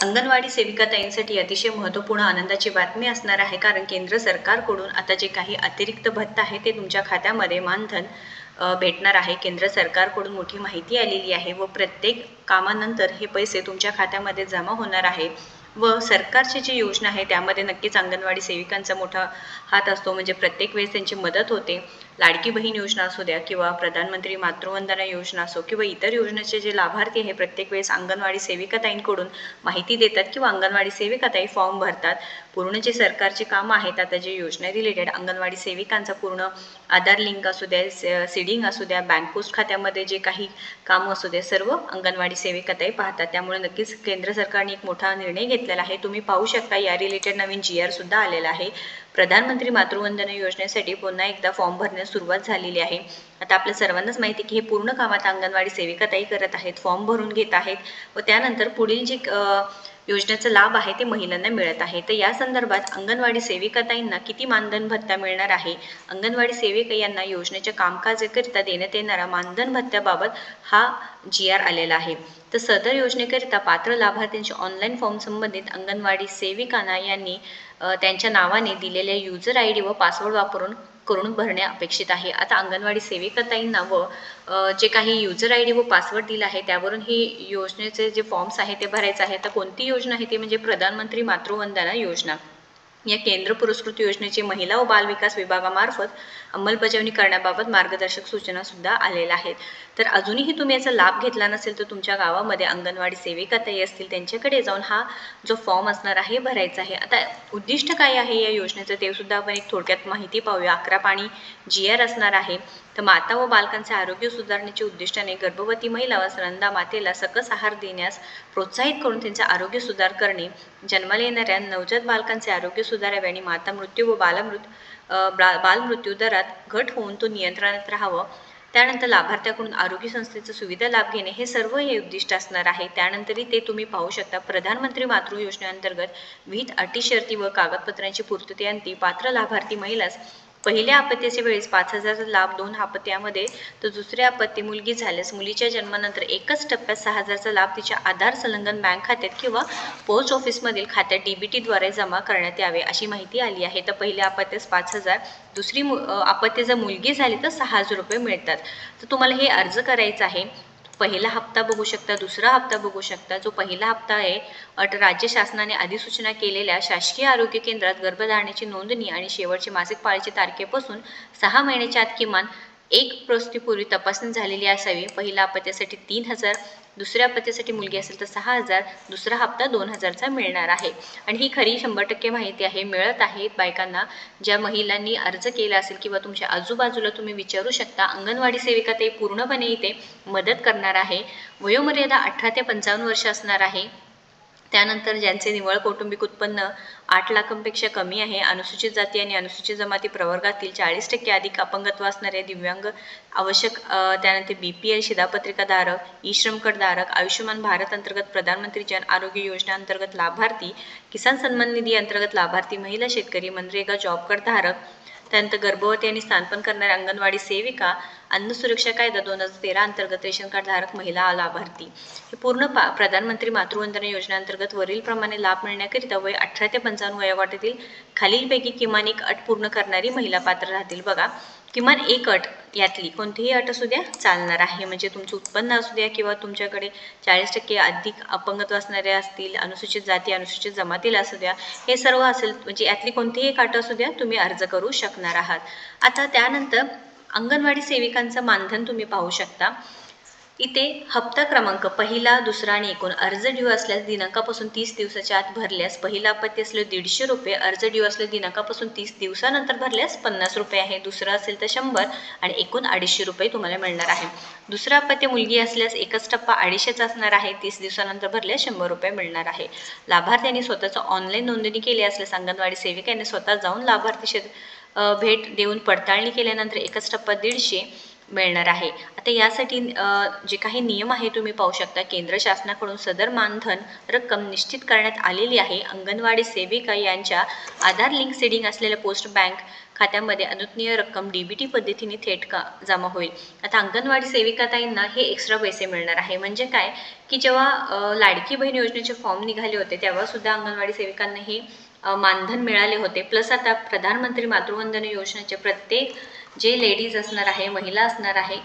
अंगणवाडी सेविका ताईंसाठी अतिशय महत्त्वपूर्ण आनंदाची बातमी असणार आहे. कारण केंद्र सरकारकडून आता जे काही अतिरिक्त भत्ता आहे ते तुमच्या खात्यामध्ये मानधन भेटणार आहे. केंद्र सरकारकडून मोठी माहिती आलेली आहे व प्रत्येक कामानंतर हे पैसे तुमच्या खात्यामध्ये जमा होणार आहे व सरकारची जी योजना आहे त्यामध्ये नक्कीच अंगणवाडी सेविकांचा मोठा हात असतो. म्हणजे प्रत्येक वेळेस त्यांची मदत होते. लाडकी बहीण योजना असू द्या किंवा प्रधानमंत्री मातृवंदना योजना असो किंवा इतर योजनेचे जे लाभार्थी आहे प्रत्येक वेळेस अंगणवाडी सेविकाताईंकडून माहिती देतात किंवा अंगणवाडी सेविकाताई फॉर्म भरतात. पूर्ण जे सरकारचे कामं आहेत आता जे योजना रिलेटेड अंगणवाडी सेविकांचा पूर्ण आधार लिंक असू द्या सीडिंग असू द्या बँक पोस्ट खात्यामध्ये जे काही कामं असू द्या सर्व अंगणवाडी सेविकाताई पाहतात. त्यामुळे नक्कीच केंद्र सरकारने एक मोठा निर्णय घेतलेला आहे. तुम्ही पाहू शकता या रिलेटेड नवीन जी आर सुद्धा आलेला आहे. प्रधानमंत्री मातृवंदना योजनेसाठी पुन्हा एकदा फॉर्म भरण्यास सुरुवात झालेली आहे. आता आपल्या सर्वांनाच माहिती आहे की हे पूर्ण कामात अंगणवाडी सेविकाताई करत आहेत फॉर्म भरून घेत आहेत व त्यानंतर पुढील जे योजनेचा लाभ आहे ते महिलांना मिळत आहे. तर या संदर्भात अंगणवाडी सेविकाताईंना किती मानधन भत्ता मिळणार आहे? अंगणवाडी सेविका यांना योजनेच्या कामकाजाकरिता देण्यात येणारा मानधन भत्त्याबाबत हा जी आर आलेला आहे. तर सदर योजनेकरिता पात्र लाभार्थ्यांचे ऑनलाईन फॉर्म संबंधित अंगणवाडी सेविकांना यांनी त्यांच्या नावाने दिलेल्या युजर आय डी व पासवर्ड वापरून करून भरणे अपेक्षित आहे. आता अंगणवाडी सेविकाताईंना व जे काही युजर आय डी व पासवर्ड दिला आहे त्यावरून ही योजनेचे जे फॉर्म्स आहे ते भरायचे आहे तर कोणती योजना आहे ती म्हणजे प्रधानमंत्री मातृवंदना योजना. या केंद्र पुरस्कृत योजनेची महिला व बाल विकास विभागामार्फत अंमलबजावणी करण्याबाबत मार्गदर्शक सूचना सुद्धा आलेल्या आहेत. तर अजूनही तुम्ही याचा लाभ घेतला नसेल तर तुमच्या गावामध्ये अंगणवाडी सेविका ताई असतील त्यांच्याकडे जाऊन हा जो फॉर्म असणार आहे भरायचा आहे. आता उद्दिष्ट काय आहे या योजनेचं ते सुद्धा आपण एक थोडक्यात माहिती पाहूया. अकरा पाणी जी आर असणार आहे. तर माता व बालकांचे आरोग्य सुधारण्याच्या उद्दिष्टाने गर्भवती महिला व स्तनदा मातेला सकस आहार देण्यास प्रोत्साहित करून त्यांचे आरोग्य सुधार करणे जन्माला येणाऱ्या नवजात बालकांचे आरोग्य सुधारावे आणि माता मृत्यू व बालमृत बा- बालमृत्यू दरात घट होऊन तो नियंत्रणात राहावं. त्यानंतर लाभार्थ्याकडून आरोग्य संस्थेचा सुविधा लाभ घेणे हे सर्व हे उद्दिष्ट असणार आहे. त्यानंतरही ते तुम्ही पाहू शकता. प्रधानमंत्री मातृ योजनेअंतर्गत विहित अटी शर्ती व कागदपत्रांची पूर्ततेअंती पात्र लाभार्थी महिलास पहिल्या आपत्तीच्या वेळेस पाच हजाराचा लाभ दोन आपत्त्यामध्ये तर दुसऱ्या आपत्ती मुलगी झाल्यास मुलीच्या जन्मानंतर एकच टप्प्यात सहा हजारचा लाभ तिच्या आधार संलग्न बँक खात्यात किंवा पोस्ट ऑफिसमधील खात्यात डीबीटीद्वारे जमा करण्यात यावे अशी माहिती आली आहे. तर पहिल्या आपत्तीस पाच हजार दुसरी मु आपत्ती जर मुलगी झाली तर सहा हजार रुपये मिळतात. तर तुम्हाला हे अर्ज करायचं आहे. पहिला हप्ता बघू शकता दुसरा हप्ता बघू शकता. जो पहिला हप्ता आहे अट राज्य शासनाने अधिसूचना केलेल्या शासकीय आरोग्य केंद्रात गर्भधारणेची नोंदणी आणि शेवटची मासिक पाळीची तारखेपासून सहा महिन्याच्या आत किमान एक प्रसूतीपूर्वी तपासणी झालेली असावी. पहिल्या अपत्यासाठी तीन हजार दुसऱ्या अपत्यासाठी मुलगी असेल तर सहा हजार दुसरा हप्ता दोन हजारचा मिळणार आहे. आणि ही खरी शंभर टक्के माहिती आहे मिळत आहे बायकांना. ज्या महिलांनी अर्ज केला असेल किंवा तुमच्या आजूबाजूला तुम्ही विचारू शकता अंगणवाडी सेविका ते पूर्णपणे इथे मदत करणार आहे. वयोमर्यादा अठरा ते पंचावन्न वर्ष असणार आहे. त्यानंतर ज्यांचे निव्वळ कौटुंबिक उत्पन्न आठ लाखांपेक्षा कमी आहे अनुसूचित जाती आणि अनुसूचित जमाती प्रवर्गातील चाळीस टक्के अधिक अपंगत्व असणारे दिव्यांग आवश्यक त्यानंतर बी पी एल शिधापत्रिकाधारक ई श्रम धारक आयुष्यमान भारत अंतर्गत प्रधानमंत्री जन आरोग्य योजना अंतर्गत लाभार्थी किसान सन्मान निधी अंतर्गत लाभार्थी महिला शेतकरी मनरेगा जॉब धारक त्यानंतर गर्भवती आणि स्तनपान करणाऱ्या अंगणवाडी सेविका अन्न सुरक्षा कायदा दोन हजार तेरा अंतर्गत रेशन कार्ड धारक महिला लाभार्थी. हे पूर्ण पा प्रधानमंत्री मातृवंदना योजनेअंतर्गत वरील प्रमाणे लाभ मिळण्याकरिता वय अठरा ते पंचावन्न वयोगटातील खालीलपैकी किमान एक अट पूर्ण करणारी महिला पात्र राहतील. बघा किमान एक अट यातली कोणतीही अट असू द्या चालणार आहे. म्हणजे तुमचं उत्पन्न असू द्या किंवा तुमच्याकडे चाळीस टक्के अधिक अपंगत्व असणारे असतील अनुसूचित जाती अनुसूचित जमातील असू द्या हे सर्व असेल म्हणजे यातली कोणतीही एक अट असू द्या तुम्ही अर्ज करू शकणार आहात. आता त्यानंतर अंगणवाडी सेविकांचं मानधन तुम्ही पाहू शकता. इथे हप्ता क्रमांक पहिला दुसरा आणि एकूण अर्ज ड्यू असल्यास दिनांकापासून तीस दिवसाच्या आत भरल्यास पहिला आपत्ती असलं दीडशे रुपये अर्ज ड्यू असलं दिनांकापासून तीस दिवसानंतर भरल्यास पन्नास रुपये आहे. दुसरं असेल तर शंभर आणि एकूण अडीचशे रुपये तुम्हाला मिळणार आहे. दुसरा अपत्य मुलगी असल्यास एकच टप्पा अडीचशेचा असणार आहे. तीस दिवसानंतर भरल्यास शंभर रुपये मिळणार आहे. लाभार्थ्यांनी स्वतःचं ऑनलाईन नोंदणी केली असल्यास अंगणवाडी सेविकांनी स्वतः जाऊन लाभार्थी शेत भेट देऊन पडताळणी केल्यानंतर एकच टप्पा दीडशे मिळणार आहे. आता यासाठी जे काही नियम आहे तुम्ही पाहू शकता. केंद्र शासनाकडून सदर मानधन रक्कम निश्चित करण्यात आलेली आहे. अंगणवाडी सेविका यांच्या आधार लिंक सीडिंग असलेल्या पोस्ट बँक खात्यामध्ये अनुज्ञेय रक्कम डीबीटी पद्धतीने थेट का जमा होईल. आता अंगणवाडी सेविकाताईंना हे एक्स्ट्रा पैसे मिळणार आहे. म्हणजे काय? की जेव्हा लाडकी बहीण योजनेचे फॉर्म निघाले होते तेव्हा सुद्धा अंगणवाडी सेविकांना हे मानधन मिळाले होते. प्लस आता प्रधानमंत्री मातृवंदना योजनेचे प्रत्येक जे लेडीज असणार आहे महिला असणार आहे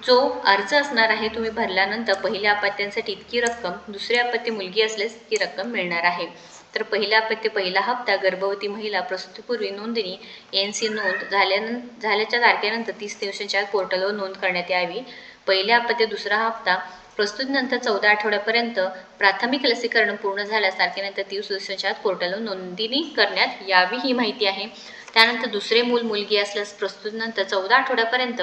जो अर्ज असणार आहे तुम्ही भरल्यानंतर पहिल्या अपत्यांसाठी इतकी रक्कम दुसरी अपत्य मुलगी असल्यास ती रक्कम मिळणार आहे. तर पहिल्या अपत्य पहिला हप्ता गर्भवती महिला प्रसूतीपूर्वी नोंदणी एन सी नोंद झाल्यानं झाल्याच्या तारखेनंतर तीस दिवसांच्या पोर्टलवर नोंद करण्यात यावी. पहिल्या अपत्य दुसरा हप्ता प्रस्तुतीनंतर चौदा आठवड्यापर्यंत प्राथमिक लसीकरण पूर्ण झाल्यास तारखेनंतर तीस दिवसांच्या पोर्टलवर नोंदणी करण्यात यावी ही माहिती आहे. त्यानंतर दुसरे मूल मुलगी असल्यास प्रस्तुतीनंतर चौदा आठवड्यापर्यंत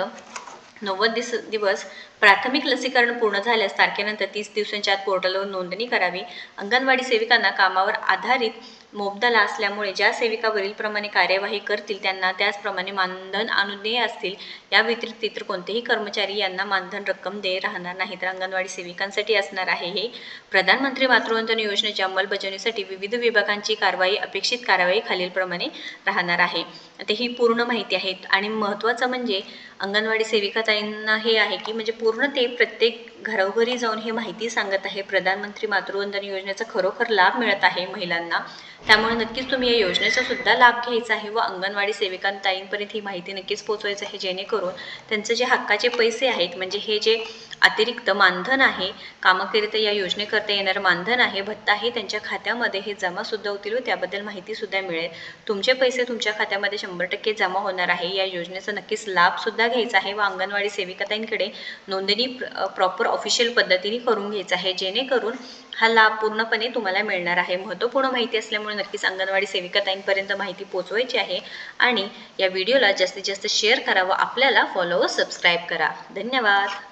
नव्वद दिस दिवस प्राथमिक लसीकरण पूर्ण झाल्यास तारखेनंतर तीस दिवसांच्या आत पोर्टलवर नोंदणी करावी. अंगणवाडी सेविकांना कामावर आधारित मोबदला असल्यामुळे ज्या सेविका वरीलप्रमाणे कार्यवाही करतील त्यांना त्याचप्रमाणे मानधन अनुदेय असतील या व्यतिरिक्त इतर कोणतेही कर्मचारी यांना मानधन रक्कम देय राहणार नाही तर अंगणवाडी सेविकांसाठी असणार आहे हे प्रधानमंत्री मातृवंदन योजनेच्या अंमलबजावणीसाठी विविध विभागांची कारवाई अपेक्षित कारवाई खालीलप्रमाणे राहणार आहे. आता ही पूर्ण माहिती आहे आणि महत्त्वाचं म्हणजे अंगणवाडी सेविका सेविकाताईंना हे आहे की म्हणजे पूर्ण ते प्रत्येक घरोघरी जाऊन हे माहिती सांगत आहे. प्रधानमंत्री मातृवंदन योजनेचा खरोखर लाभ मिळत आहे महिलांना. त्यामुळे नक्कीच तुम्ही या योजनेचा सुद्धा लाभ घ्यायचा आहे व अंगणवाडी सेविकांताईंपर्यंत ही माहिती नक्कीच पोहोचवायचं आहे जेणेकरून त्यांचं जे हक्काचे पैसे आहेत म्हणजे हे जे अतिरिक्त मानधन आहे कामाकरिता या योजनेकरता येणारं मानधन आहे भत्ता हे त्यांच्या खात्यामध्ये हे जमा सुद्धा होतील व त्याबद्दल माहिती सुद्धा मिळेल. तुमचे पैसे तुमच्या खात्यामध्ये शंभर टक्के जमा होणार आहे. या योजनेचा नक्कीच लाभ सुद्धा घ्यायचा आहे व अंगणवाडी सेविकाताईंकडे नोंदणी प्रॉपर ऑफिशियल पद्धतीने करून घ्यायचं आहे. जेणेकरून हा लाभ पूर्णपणे तुम्हाला मिळणार आहे. महत्त्वपूर्ण माहिती असल्यामुळे नक्कीच अंगणवाडी सेविकाताईंपर्यंत माहिती पोचवायची आहे. आणि या व्हिडिओला जास्तीत जास्त शेअर करा व आपल्याला फॉलो व सबस्क्राईब करा. धन्यवाद.